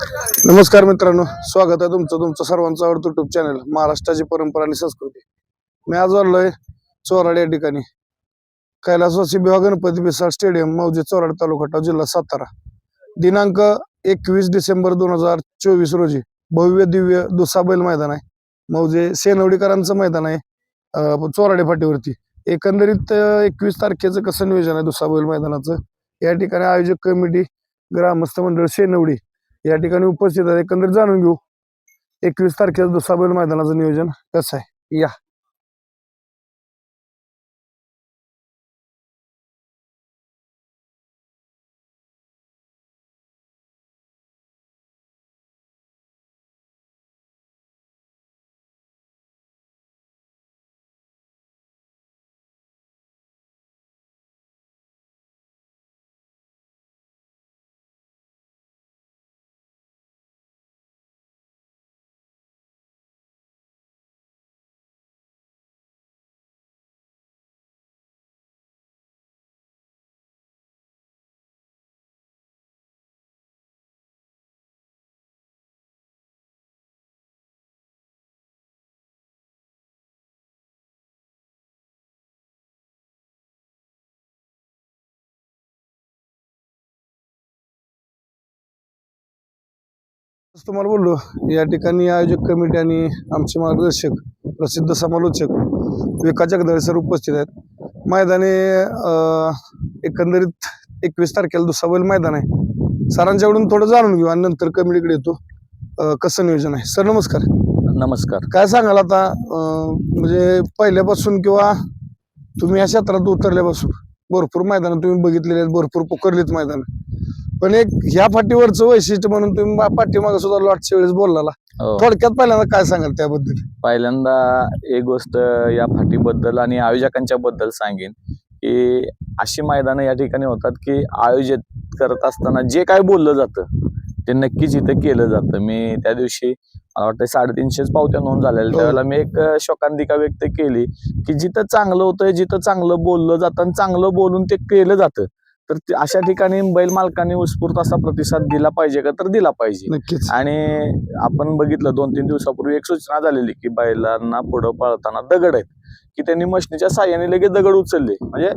नमस्कार मित्रांनो स्वागत आहे तुमचं तुमचं सर्वांचं आवडतं युट्यूब चॅनल महाराष्ट्राची परंपरा आणि संस्कृती. मी आज आलोय चोराड या ठिकाणी. कैलासवासी बिवा गणपती बिसाड स्टेडियम मौजे चोराड तालुका जिल्हा सातारा. दिनांक एकवीस डिसेंबर दोन हजार चोवीस रोजी भव्य दिव्य दुसा बैल मैदान आहे. मौजे सेनवडीकरांचं मैदान आहे चोराडे फाटीवरती. एकंदरीत एकवीस तारखेचं कसं नियोजन आहे दुसा बैल मैदानाचं? या ठिकाणी आयोजक कमिटी ग्रामस्थ मंडळ सेनवडी या ठिकाणी उपस्थित आहेत. एकंदरीत जाणून घेऊ. एकवीस तारखेला दुसरा बैल मैदानाचं नियोजन कसं आहे? या. तुम्हाला बोललो या ठिकाणी आयोजक कमिटी आणि आमचे मार्गदर्शक प्रसिद्ध समालोचक विकास जगदाळे सर उपस्थित आहेत. मैदाने एकंदरीत एकवीस तारखेला दुसरा बैल मैदान आहे. सरांच्याकडून थोडं जाणून घेऊ आणि नंतर कमिटीकडे येतो. कसं नियोजन आहे? सर नमस्कार. नमस्कार. काय सांगाल आता म्हणजे पहिल्यापासून किंवा तुम्ही या क्षेत्रात उतरल्यापासून भरपूर मैदान तुम्ही बघितलेले आहेत भरपूर पुकारलीत मैदान. पण एक ह्या फाटीवरचं वैशिष्ट्य म्हणून तुम्ही पाठीमागं सुद्धा लॉटच्या वेळेस बोलला हो. थोडक्यात पहिल्यांदा काय सांगाल त्याबद्दल? पहिल्यांदा एक गोष्ट या फाटीबद्दल आणि आयोजकांच्या बद्दल सांगेन की अशी मैदानं या ठिकाणी होतात की आयोजित करत असताना जे काय बोललं जातं ते नक्कीच इथं केलं जातं. मी त्या दिवशी मला वाटतं साडेतीनशेच पावत्या नोंद झालेल्या. हो. त्यावेळेला मी एक शोकांतिका व्यक्त केली की जिथं चांगलं होतं जिथं चांगलं बोललं जातं आणि चांगलं बोलून ते केलं जातं. तर अशा ठिकाणी बैल मालकांनी उत्स्फूर्त असा प्रतिसाद दिला पाहिजे का? तर दिला पाहिजे. नक्कीच. आणि आपण बघितलं दोन तीन दिवसापूर्वी एक सूचना झालेली की बैलांना पुढं पळताना दगड आहेत. की त्यांनी मशनीच्या साह्याने लगेच दगड उचलले. म्हणजे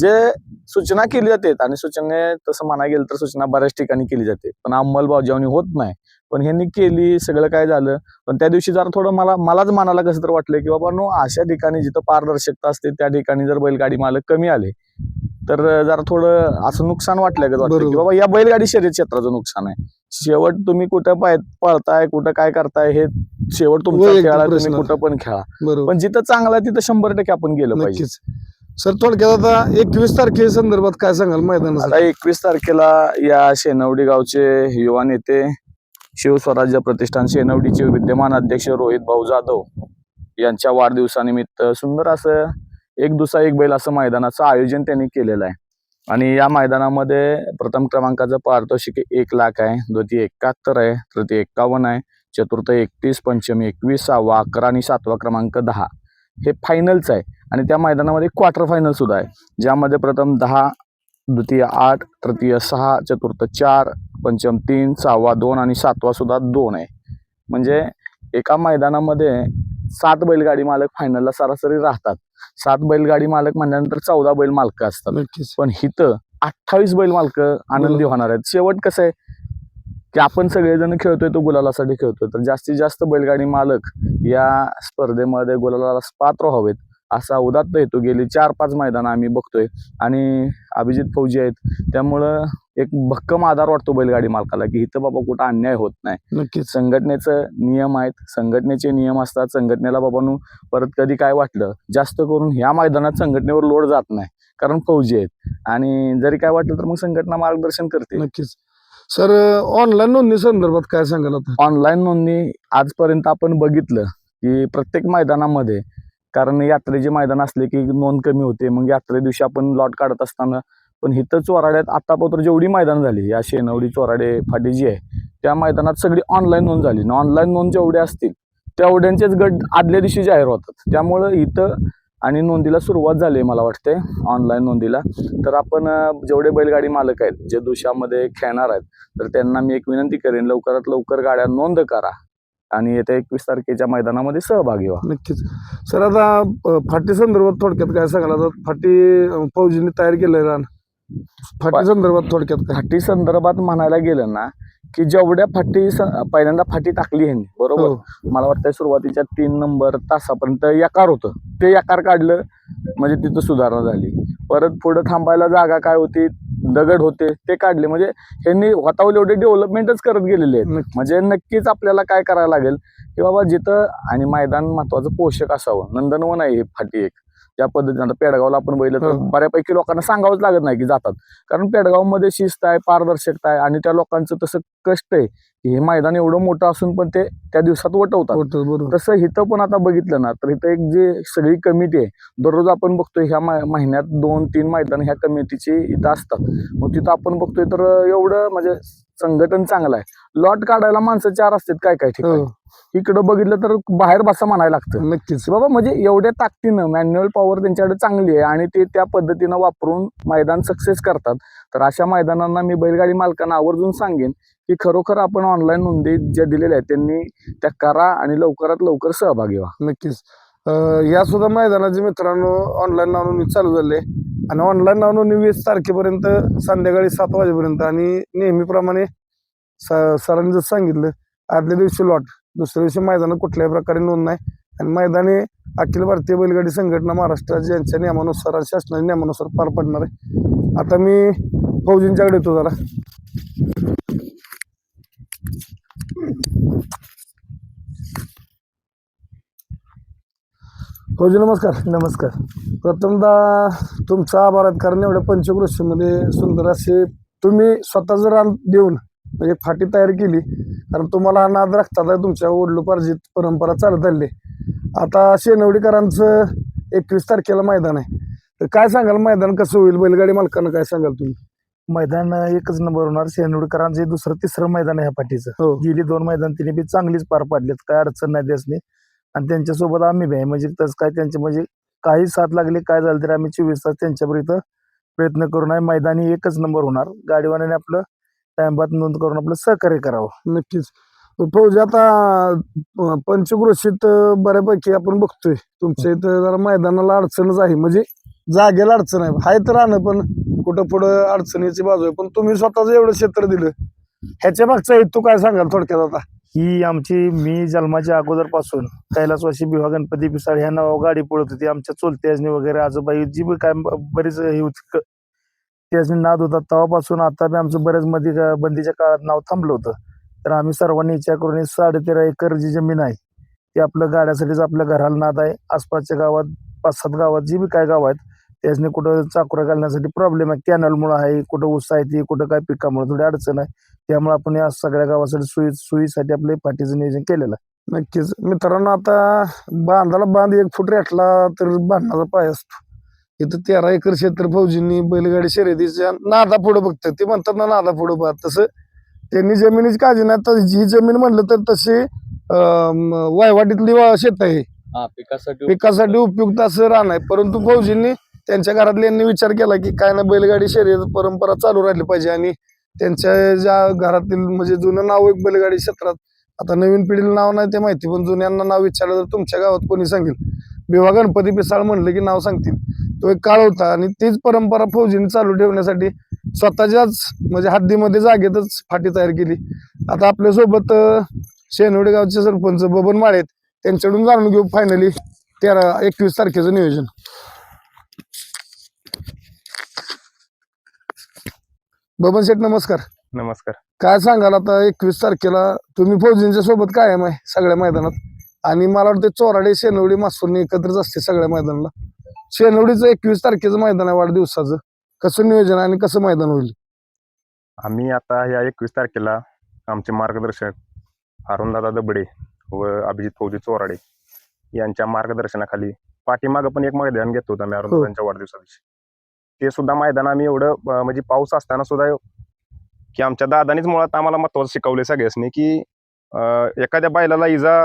जे सूचना केली जाते आणि सूचने तसं म्हणा गेलं तर सूचना बऱ्याच ठिकाणी केली जाते. पण अंमलबजावणी होत नाही. पण ह्यांनी केली सगळं काय झालं? पण त्या दिवशी जरा थोडं मला मलाच मनाला कसं तर वाटलं की बाबा नो अशा ठिकाणी जिथं पारदर्शकता असते त्या ठिकाणी जर बैलगाडी मालक कमी आले तर जरा थोडं असं नुकसान वाटलं का की. बाबा या बैलगाडी शर्यत क्षेत्राचं नुकसान आहे. शेवट तुम्ही कुठं पाय पळताय कुठं काय करताय हे शेवट तुमचा वैयक्तिक खेळा प्रश्न. तुम्ही कुठं पण खेळा. बरोबर. पण जिथं चांगलं तिथं शंभर टक्के आपण गेलं पाहिजे. नक्कीच. सर थोडक्यात आता एकवीस तारखे संदर्भात काय सांगाल आता मैदानासाठी एकवीस तारखेला या शेनवडी गावचे युवा नेते शिवस्वराज्य प्रतिष्ठान शेनवडीचे विद्यमान अध्यक्ष रोहित भाऊ जाधव यांच्या वाढदिवसानिमित्त सुंदर असं एक दुसरा एक बैल असं मैदानाचं आयोजन त्यांनी केलेलं आहे. आणि या मैदानामध्ये प्रथम क्रमांकाचं पारितोषिक एक लाख आहे द्वितीय एकाहत्तर आहे तृतीय एक्कावन्न आहे. चतुर्थ एकतीस पंचमी एकवीस सहावा अकरा आणि सातवा क्रमांक दहा. हे फायनलच आहे आणि त्या मैदानामध्ये क्वार्टर फायनल सुद्धा आहे. ज्यामध्ये प्रथम दहा द्वितीय आठ तृतीय सहा चतुर्थ चार पंचम तीन सहावा दोन आणि सातवा सुद्धा दोन आहे. म्हणजे एका मैदानामध्ये सात बैलगाडी मालक फायनलला सरासरी राहतात. सात बैलगाडी मालक म्हणल्यानंतर चौदा बैल मालक असतात. पण हिथं अठ्ठावीस बैल मालक आनंदी. होणार आहेत. शेवट कसं आहे? की आपण सगळेजण खेळतोय तो गुलालासाठी खेळतोय. तर जास्तीत जास्त बैलगाडी मालक या स्पर्धेमध्ये गुलाला पात्र व्हावेत असा उदात्त हेतू गेली चार पाच मैदान आम्ही बघतोय. आणि अभिजित फौजी आहेत त्यामुळं एक भक्कम आधार वाटतो बैलगाडी मालकाला की इथं बाबा कुठं अन्याय होत नाही. नक्कीच. संघटनेचं नियम आहेत संघटनेचे नियम असतात संघटनेला बाबांनो परत कधी काय वाटलं जास्त करून ह्या मैदानात संघटनेवर लोड जात नाही कारण फौजी आहेत. आणि जरी काय वाटलं तर मग संघटना मार्गदर्शन करते नक्कीच. सर ऑनलाईन नोंदणी संदर्भात काय सांगाल आता? ऑनलाईन नोंदणी आजपर्यंत आपण बघितलं की प्रत्येक मैदानामध्ये कारण यात्रेचे मैदान असले की नोंद कमी होते मग यात्रे दिवशी आपण लॉट काढत असताना पण इथं चोराड्यात आतापर्यंत जेवढी मैदान झाली या शेनवडी चोराडे फाटी जी आहे त्या मैदानात सगळी ऑनलाईन नोंद झाली. ऑनलाईन नोंद जेवढ्या असतील तेवढ्यांचेच गट आदल्या दिवशी जाहीर होतात. त्यामुळं इथं आणि नोंदीला सुरुवात झाली मला वाटते ऑनलाईन नोंदीला. तर आपण जेवढे बैलगाडी मालक आहेत जे दुशामध्ये खेळणार आहेत तर त्यांना मी एक विनंती करेन लवकरात लवकर गाड्या नोंद करा आणि येत्या एकवीस तारखेच्या मैदानामध्ये सहभागी व्हा. नक्कीच. सर आता फाटी संदर्भात थोडक्यात काय आता फाटी फौजींनी तयार रान. फाटी संदर्भात थोडक्यात काय? फाटी संदर्भात म्हणायला गेलं ना की जेवढ्या फाटी स- पहिल्यांदा फाटी टाकली ह्यांनी बरोबर? हो. मला वाटतं सुरुवातीच्या तीन नंबर तासापर्यंत यकार होतं. ते यकार काढलं म्हणजे तिथं सुधारणा झाली. परत पुढं थांबायला जागा काय होती दगड होते ते काढले. म्हणजे ह्यांनी वातावरण एवढे डेव्हलपमेंटच करत गेलेले आहेत. नक्की. म्हणजे नक्कीच आपल्याला काय करायला लागेल की बाबा जिथं आणि मैदान महत्वाचं पोषक असावं. नंदनवन आहे ही फाटी एक. ज्या पद्धतीने. आता पेडगावला आपण बघितलं तर हो. बऱ्यापैकी लोकांना सांगावंच लागत नाही की जातात. कारण पेडगावमध्ये शिस्त आहे पारदर्शकता आहे आणि त्या लोकांचं तसं कष्ट आहे की हे मैदान एवढं मोठं असून पण ते त्या दिवसात वटवतात. तसं इथं पण आता बघितलं ना तर इथं एक जे सगळी कमिटी आहे दररोज आपण बघतोय ह्या महिन्यात दोन तीन मैदान ह्या कमिटीची इथं असतात. मग तिथं आपण बघतोय तर एवढं म्हणजे संघटन चांगलं आहे. लॉट काढायला माणसं चार असतात काय काय ठिकाणी? हो. इकडं बघितलं तर बाहेर बसा म्हणायला लागतं. नक्कीच. बाबा म्हणजे एवढ्या ताकदीनं मॅन्युअल पॉवर त्यांच्याकडे चांगली आहे आणि ते त्या पद्धतीनं वापरून मैदान सक्सेस करतात. तर अशा मैदानांना मी बैलगाडी मालकांना आवर्जून सांगेन की खरोखर आपण ऑनलाईन नोंदी ज्या दिलेल्या आहेत त्यांनी त्या करा आणि लवकरात लवकर सहभागी व्हा. नक्कीच. या सुद्धा मैदानाचे मित्रांनो ऑनलाईन नाव नोंदणी चालू झाले आणि ऑनलाईन नाव नोंदणी वीस तारखेपर्यंत संध्याकाळी सात वाजेपर्यंत आणि नेहमीप्रमाणे सरांनी जसं सांगितलं आदल्या दिवशी लॉट. दुसऱ्या दिवशी मैदानात कुठल्याही प्रकारे नोंद नाही. आणि मैदाने अखिल भारतीय बैलगाडी संघटना महाराष्ट्र यांच्या नियमानुसार आणि शासनाच्या नियमानुसार पार पडणार आहे. आता मी फौजींच्याकडे येतो जरा. फौजी नमस्कार. नमस्कार. प्रथमतः तुमचा आभार आहेत कारण एवढ्या पंचकृषीमध्ये सुंदर असे तुम्ही स्वतः जर रान देऊन म्हणजे फाटी तयार केली. कारण तुम्हाला हा नाद राखतात तुमच्या वडलोपार्जित परंपरा चालत आली आता शेनवडीकरांचं एकवीस तारखेला मैदान आहे. तर काय सांगाल मैदान कसं होईल? बैलगाडी मालकांना काय सांगाल तुम्ही? मैदान एकच नंबर होणार शेनवडकरांचे दुसरं तिसरं मैदान आहे पाठीचं हो. गेली दोन मैदान तिने बी चांगलीच पार पाडलीत काय अडचण नाही त्यासनी. आणि त्यांच्यासोबत आम्ही बी आहे म्हणजे तसं काय त्यांचे म्हणजे काही साथ लागली काय झालं तरी आम्ही चोवीस तास त्यांच्यावर इथं प्रयत्न करून आहे मैदानी एकच नंबर होणार. गाडीवाल्याने आपलं टाइमबाद नोंद करून आपलं सहकार्य करावं. नक्कीच. फौजी आता पंचक्रोशीत बऱ्यापैकी आपण बघतोय. तुमच्या इथं जरा मैदानाला अडचणच आहे. म्हणजे जागेला अडचण आहे. हाय तर राहणं पण कुठं पुढं अडचणीची बाजू आहे. पण तुम्ही स्वतःच एवढं क्षेत्र दिलं. ह्याच्या मागचा हेतू काय सांगाल थोडक्यात आता? ही आमची मी जन्माच्या अगोदरपासून कैलासवासी बिवा गणपती पिसाळ ह्या नाव गाडी पळत होती. आमच्या चुलत्याजनी वगैरे आजोबाई जी बी काय बरीच हे होती क- नाद होता तेव्हापासून आता बी आमचं बऱ्याच मध्ये बंदीच्या काळात नाव थांबलं होतं. तर आम्ही सर्वांनी इच्छा करून ही साडेतेरा एकर जी जमीन आहे ती आपल्या गाड्यासाठीच आपल्या घराला नाद आहे. आसपासच्या गावात पाच सात गावात जी बी काय गाव आहेत त्याच्याने कुठं चाकुरा घालण्यासाठी प्रॉब्लेम आहे. कॅनलमुळं आहे कुठं ऊस आहे ती कुठं काय पिकामुळे थोडी अडचण आहे. त्यामुळे आपण या सगळ्या गावासाठी सोयी सोयीसाठी आपले पाठीचं नियोजन केलेलं आहे. नक्कीच. मित्रांनो आता बांधाला बांध एक फूट रेटला तर बांधण्याचा पाय असतो. इथं तेरा एकर क्षेत्र फौजींनी बैलगाडी शर्यतीच्या नादा पुढे बघतात ते म्हणतात ना नादा पुढे बघ. तसं त्यांनी जमिनीची काळजी नाही. तर ही जमीन म्हणलं तर तशी वायवाटीतली शेत आहे. पिकासाठी पिकासाठी उपयुक्त असं रान आहे. परंतु फौजींनी त्यांच्या घरातल्यांनी विचार केला की काय ना बैलगाडी शर्यत परंपरा चालू राहिली पाहिजे. आणि त्यांच्या ज्या घरातील म्हणजे जुनं नाव एक बैलगाडी क्षेत्रात आता नवीन पिढीला नाव नाही ते माहिती पण जुन्यांना नाव विचारलं तर तुमच्या गावात कोणी सांगेल? विवाह गणपती पिसाळ म्हणलं की नाव सांगतील. तो एक काळ होता आणि तीच परंपरा फौजींनी चालू ठेवण्यासाठी स्वतःच्याच म्हणजे हद्दीमध्ये जागेतच फाटी तयार केली. आता आपल्यासोबत शेनवडे गावचे सरपंच बबन माळे. त्यांच्याकडून जाणून घेऊ फायनली तेरा एकवीस तारखेचं नियोजन. बबन शेठ नमस्कार. नमस्कार. काय सांगाल आता एकवीस तारखेला तुम्ही फौजींच्या सोबत कायम आहे सगळ्या मैदानात? आणि मला वाटतं चोराडे शेनवडी मासुरणी एकत्रच असते सगळ्या मैदानाला. शेनवडीचं एकवीस तारखेचं मैदान आहे वाढदिवसाचं. कसं नियोजन आणि कसं मैदान होईल? आम्ही आता या एकवीस तारखेला आमचे मार्गदर्शक अरुणदादा दबडे व अभिजित फौजी चोराडे यांच्या मार्गदर्शनाखाली पाठीमागं पण एक मैदान घेतो होतो आम्ही अरुणदादांच्या वाढदिवसा दिवशी ते सुद्धा मैदान आम्ही एवढं म्हणजे पाऊस असताना सुद्धा की आमच्या दादानीच मुळात आम्हाला महत्वाचं शिकवले सगळ्यांनी की एखाद्या बैलाला इजा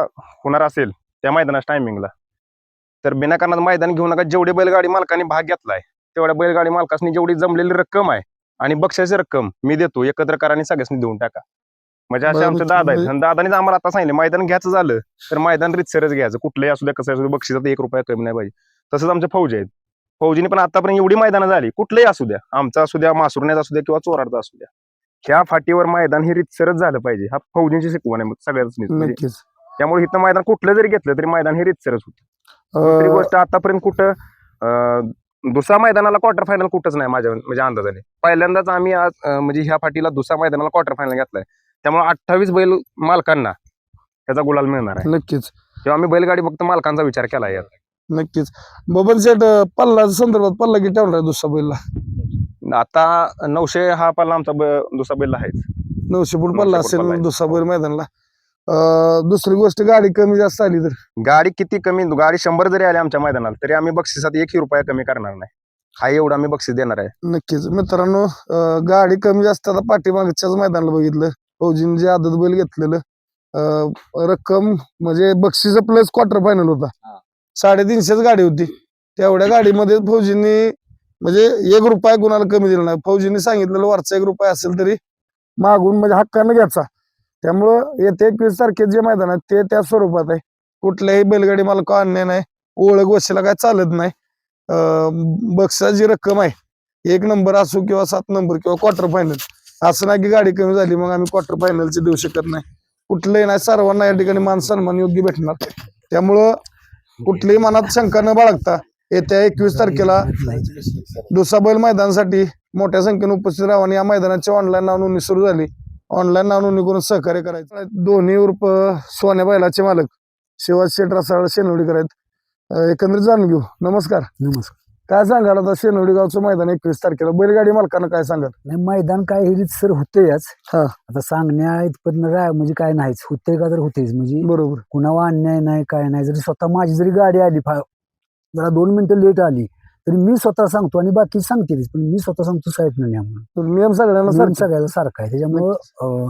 होणार असेल त्या मैदानाच्या टायमिंगला तर बिनाकारणात मैदान घेऊ नका. जेवढे बैलगाडी मालकांनी भाग घेतलाय तेवढ्या बैलगाडी मालकांनी जेवढी जमलेली रक्कम आहे आणि बक्षाची रक्कम मी देतो एकत्र करा आणि सगळ्यांनी देऊन टाका. म्हणजे असे आमचे म्हणजे- दादा आहेत. आणि दादानीच आम्हाला आता सांगितलं मैदान घ्यायचं झालं तर मैदान रितसरच घ्यायचं. कुठलंही असू द्या कसं असू बक्षिसात एक रुपया कमी नाही पाहिजे. तसंच आमचे फौजी आहेत. फौजीने पण आतापर्यंत एवढी मैदानं झाली कुठलंही असू द्या. आमचा असू द्या मासुरण्याचा असू द्या किंवा चोराडचा असू द्या. ह्या फाटीवर मैदान हे रितसरच झालं पाहिजे. हा फौजींची शिकवण आहे सगळ्याच म्हणजे त्यामुळे इथं मैदान कुठलं जरी घेतलं तरी मैदान हे रितसरच होतं. दुसरी गोष्ट आतापर्यंत कुठं अं, दुसऱ्या मैदानाला क्वार्टर फायनल कुठंच नाही माझ्या म्हणजे अंदाजाने. पहिल्यांदाच आम्ही आज अं, म्हणजे ह्या फाटीला दुसऱ्या मैदानाला क्वार्टर फायनल घेतलाय. त्यामुळे अठ्ठावीस बैल मालकांना त्याचा गुलाल मिळणार आहे. नक्कीच. तेव्हा आम्ही बैलगाडी फक्त मालकांचा विचार केला यात. नक्कीच. बबन शेट पल्ला संदर्भात पल्ला किती ठेवणार आहे दुसरा बैलला? आता नऊशे हा पल्ला आमचा ब- दुसरा बैल आहेच. नऊशे फूट नऊशे पल्ला फूट पल्ला असेल आहे. दुसरा बैल मैदानला. दुसरी गोष्ट गाडी कमी जास्त आली तर? गाडी किती कमी? गाडी शंभर जरी आली आमच्या मैदानाला तरी आम्ही बक्षिसात एकही रुपया कमी करणार नाही. हा एवढा आम्ही बक्षीस देणार आहे. नक्कीच. मित्रांनो गाडी कमी जास्त आता पाठीमागच्याच मैदानाला बघितलं. फौजीने जे आदत बैल घेतलेलं अं, रक्कम म्हणजे बक्षीस प्लस क्वार्टर फायनल होता. साडेतीनशेच गाडी होती. तेवढ्या गाडीमध्ये फौजींनी म्हणजे एक रुपया कुणाला कमी दिला नाही. फौजींनी सांगितलेलं वरचा एक रुपया असेल तरी मागून म्हणजे हक्कानं घ्यायचा. त्यामुळं येते एकवीस तारखेत जे मैदान आहे ते त्या स्वरूपात आहे. कुठल्याही बैलगाडी मला अन्याय नाही. ओळख वशीला काय चालत नाही. बक्षाची रक्कम आहे. एक नंबर असो किंवा सात नंबर किंवा क्वार्टर फायनल असं नाही की गाडी कमी झाली मग आम्ही क्वार्टर फायनलचे देऊ शकत नाही. कुठलंही नाही सर्वांना या ठिकाणी मान सन्मान योग्य भेटणार. त्यामुळं कुठलीही मनात शंका न बाळगता येत्या एकवीस तारखेला दुसरा बैल मैदानासाठी मोठ्या संख्येने उपस्थित राहावं आणि या मैदानाची ऑनलाईन नाव नोंदणी सुरू झाली. ऑनलाईन नोंदणी करून सहकार्य करायचं. दोन्ही उर्फ सोन्या बैलाचे मालक शिवाजी शेठ रसाळ शेनवडीकर आहेत. एकंदरीत जाणून घेऊ. नमस्कार. नमस्कार. काय सांगाल आता शेनवडी गावचं मैदान एकवीस तारखेला? बैलगाडी मालकांना काय सांगाल? नाही मैदान काय हे सर होतंयच हा. आता सांगण्या इथपर्यंत राय म्हणजे काय नाहीच. होतंय का तर होतेच म्हणजे बरोबर. कुणावा अन्याय नाही काय नाही. जरी स्वतः माझी जरी गाडी आली जरा दोन मिनिटं लेट आली तरी मी स्वतः सांगतो आणि बाकी सांगतेच पण मी स्वतः सांगतो साईड नाही म्हणून नियम सगळ्यांना नियम. सगळ्याला सारखा आहे. त्याच्यामुळं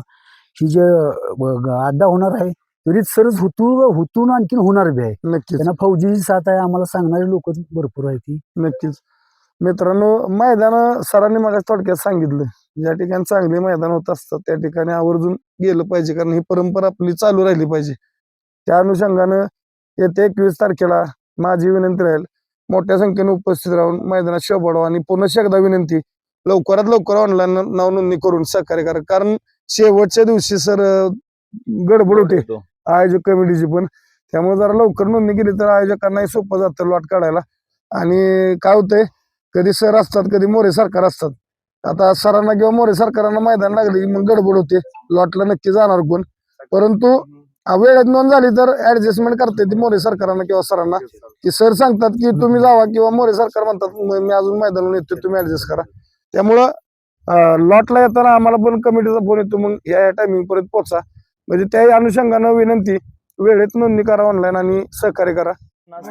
ही जे अड्डा होणार आहे तरी सरच हुतू हुतून आणखीन होणार बी आहे. नक्कीच. त्यांना फौजीची साथ आहे आम्हाला सांगणारे लोक भरपूर आहे ती. नक्कीच. मित्रांनो मैदान सरांनी मला थोडक्यात सांगितलं. ज्या ठिकाणी चांगले मैदान होत असतात त्या ठिकाणी आवर्जून गेलं पाहिजे कारण ही परंपरा आपली चालू राहिली पाहिजे. त्या अनुषंगानं येत्या एकवीस तारखेला माझी विनंती राहील मोठ्या संख्येने उपस्थित राहून मैदानात शोभडावं आणि पुन्हा एकदा विनंती लवकरात लवकर ऑनलाईन नाव नोंदणी करून सहकार्य करा. कारण शेवटच्या दिवशी सर गडबड होते. आयोजक कमिटीची पण. त्यामुळे जरा लवकर नोंदणी केली तर आयोजकांनाही सोपं जातं लॉट काढायला. आणि काय होतंय कधी सर असतात कधी मोरे सरकार असतात. आता सरांना किंवा मोरे सरकारांना मैदान लागले की मग गडबड होते. लॉटला नक्की जाणार कोण? परंतु वेळेत नोंद झाली तर ऍडजस्टमेंट करता येते मोरे सरकारांना किंवा सरांना. की सर सांगतात की तुम्ही जावा किंवा मोरे सरकार म्हणतात "म- मी अजून मैदानावर येतो तुम्ही ऍडजस्ट करा. त्यामुळं लॉटला येताना आम्हाला पण कमिटीचा फोन येतो मग या टायमिंग पर्यंत पोहोचा. म्हणजे त्या अनुषंगानं विनंती वेळेत नोंदणी करा ऑनलाईन आणि सहकार्य करा.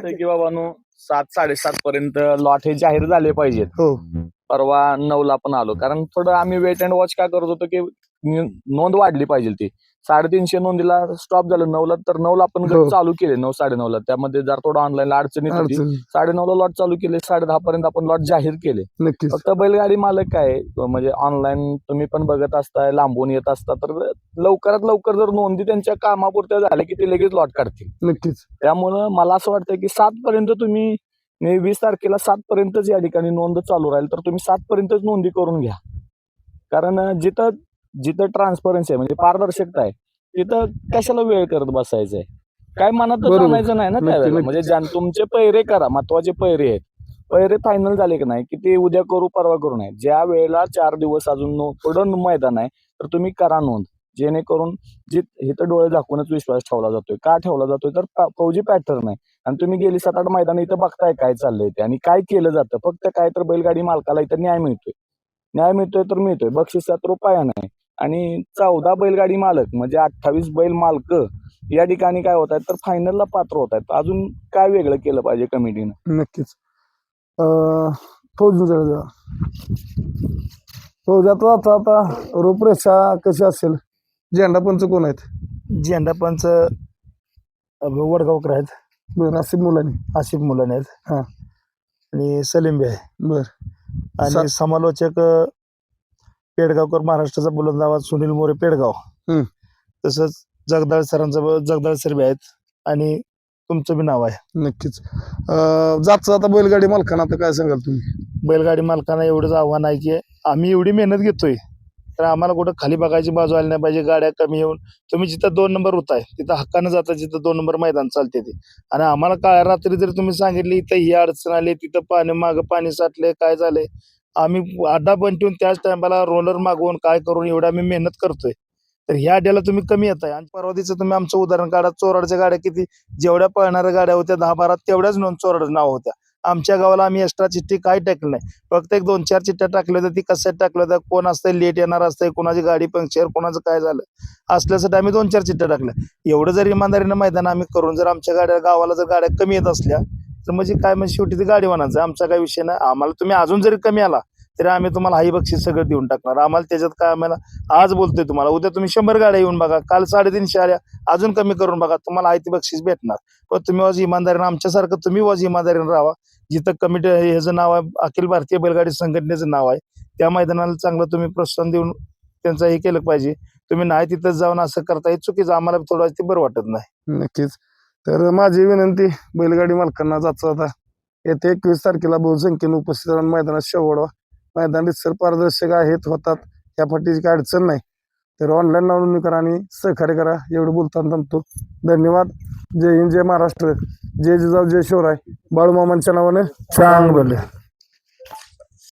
की बाबा नो सात साडेसात पर्यंत लॉट हे जाहीर झाले पाहिजेत. हो. परवा नऊला पण आलो. कारण थोडं आम्ही वेट अँड वॉच काय करत होतो की नोंद वाढली पाहिजे ती. साडेतीनशे नोंदीला स्टॉप झालं. नऊला तर नऊला आपण गट हो. चालू केले नऊ साडे नऊला त्यामध्ये जर थोडं ऑनलाईन अडचणी होती अडचण. साडे नऊला लॉट चालू केले साडे दहा पर्यंत आपण लॉट जाहीर केले. फक्त बैलगाडी मालक काय आहे, म्हणजे ऑनलाईन तुम्ही पण बघत असताय लांबून येत असता तर लवकरात लवकर जर नोंदी त्यांच्या कामापुरत्या झाल्या की ते लगेच लॉट काढतील. नक्कीच. त्यामुळं मला असं वाटतं की सात पर्यंत तुम्ही वीस तारखेला सात पर्यंतच या ठिकाणी नोंद चालू राहील तर तुम्ही सात पर्यंतच नोंदी करून घ्या. कारण जिथं जिथं ट्रान्सपरन्सी आहे म्हणजे पारदर्शकता आहे तिथं कशाला वेळ करत बसायचंय? काय मनात. आणायचं नाही ना त्यावेळेला. म्हणजे ज्या तुमचे पैरे करा महत्त्वाचे पैरे आहेत. पैरे फायनल झाले की नाही की ते उद्या करू परवा करू नये ज्या वेळेला चार दिवस अजून नो- पुढं मैदान आहे तर तुम्ही करा नोंद. जेणेकरून जी इथं डोळे झाकूनच विश्वास ठेवला जातोय. का ठेवला जातोय? तर फौजी पॅटर्न आहे. आणि तुम्ही गेली सात आठ मैदान इथं बघताय काय चाललंय ते. आणि काय केलं जातं? फक्त काय तर बैलगाडी मालकाला इथं न्याय मिळतोय. न्याय मिळतोय तर मिळतोय. बक्षिसात रुपया नाही. आणि चौदा बैलगाडी मालक म्हणजे अठ्ठावीस बैल मालक या ठिकाणी काय होत आहेत तर फायनलला पात्र होत आहेत. अजून काय वेगळं केलं पाहिजे कमिटीनं? नक्कीच. अं, फौजात आता आता रूपरेषा कशी असेल? झेंडा पंच कोण आहेत? झेंडा पंच वडगावकर आहेत. बरं असे मुलांनी. आसिफ मुलाने आहेत. हा. आणि सलीम बी आहे बर. आणि सा- समालोचक अ, पेडगावकर महाराष्ट्राचा बुलंद आवाज सुनील मोरे पेडगाव. तसंच जगदाळ सरांचा जगदाळ सर बी आहेत आणि तुमचं बी नाव आहे. नक्कीच. जातचं आता बैलगाडी मालकांना आता काय सांगाल तुम्ही? बैलगाडी मालकांना एवढंच आव्हान आहे की आम्ही एवढी मेहनत घेतोय तर आम्हाला कुठं खाली बघायची बाजू आली नाही पाहिजे गाड्या कमी येऊन. तुम्ही जिथं दोन नंबर होताय तिथं हक्कानं जाता जिथं दोन नंबर मैदान चालते ते. आणि आम्हाला काय रात्री जर तुम्ही सांगितली इथं ही अडचण आली तिथं पाणी मागं पाणी साठले काय झालंय आम्ही अड्डा बंद ठेवून त्याच टायमाला रोलर मागवून काय करून एवढं आम्ही मेहनत करतोय. तर ह्या अड्ड्याला तुम्ही कमी येत आहे आणि परवादीचं तुम्ही आमचं उदाहरण काढा. चोराडच्या गाड्या किती जेवढ्या पळणाऱ्या गाड्या होत्या दहा बारा तेवढ्याच नोंद चोराड नाव होत्या. आमच्या गावाला आम्ही एक्स्ट्रा चिठ्ठी काय टाकली नाही. फक्त एक दोन चार चिठ्ठ्या टाकल्या होत्या. ती कशात टाकल्या होत्या? कोण असतंय? लेट येणार असतंय? कोणाची गाडी पंक्चर कोणाचं काय झालं? असल्यासाठी आम्ही दोन चार चिठ्ठ्या टाकल्या. एवढं जर इमानदारीनं मैदान आम्ही करून जर आमच्या गाड्या गावाला जर गाड्या कमी येत असल्या तर म्हणजे काय म्हणजे शेवटी ते गाडी म्हणायचं आमचा काय विषय नाही. आम्हाला तुम्ही अजून जरी कमी आला तरी आम्ही तुम्हाला हाई बक्षीस सगळं देऊन टाकणार. आम्हाला त्याच्यात काय आम्हाला आज बोलतोय तुम्हाला. उद्या तुम्ही शंभर गाड्या येऊन बघा. काल साडेतीनशे आल्या अजून कमी करून बघा. तुम्हाला हाय ती बक्षीस भेटणार. पण तुम्ही वाज इमानदारीनं आमच्यासारखं तुम्ही वाज इमानदारीनं राहा. जिथं कमिटी ह्याचं नाव आहे अखिल भारतीय बैलगाडी संघटनेचं नाव आहे. त्या मैदानाला चांगलं तुम्ही प्रोत्साहन देऊन त्यांचं हे केलं पाहिजे. तुम्ही नाही तिथं जाऊन असं करता हे चुकीचं. आम्हाला थोडं ते बरं वाटत नाही. नक्कीच. तर माझी विनंती बैलगाडी मालकांना जातो आता येथे एकवीस तारखेला बहुसंख्येने उपस्थित राहून मैदानात शेवडवा मैदान रितसर पारदर्शक आहेत होतात. या फाटीची काही अडचण नाही. तर ऑनलाईन नोंदणी करा आणि सहकार्य करा. एवढं बोलताना थांबतो. धन्यवाद. जय हिंद जय महाराष्ट्र. जय जिजाऊ जय शिवराय. बाळूमामांच्या नावानं चांगलं.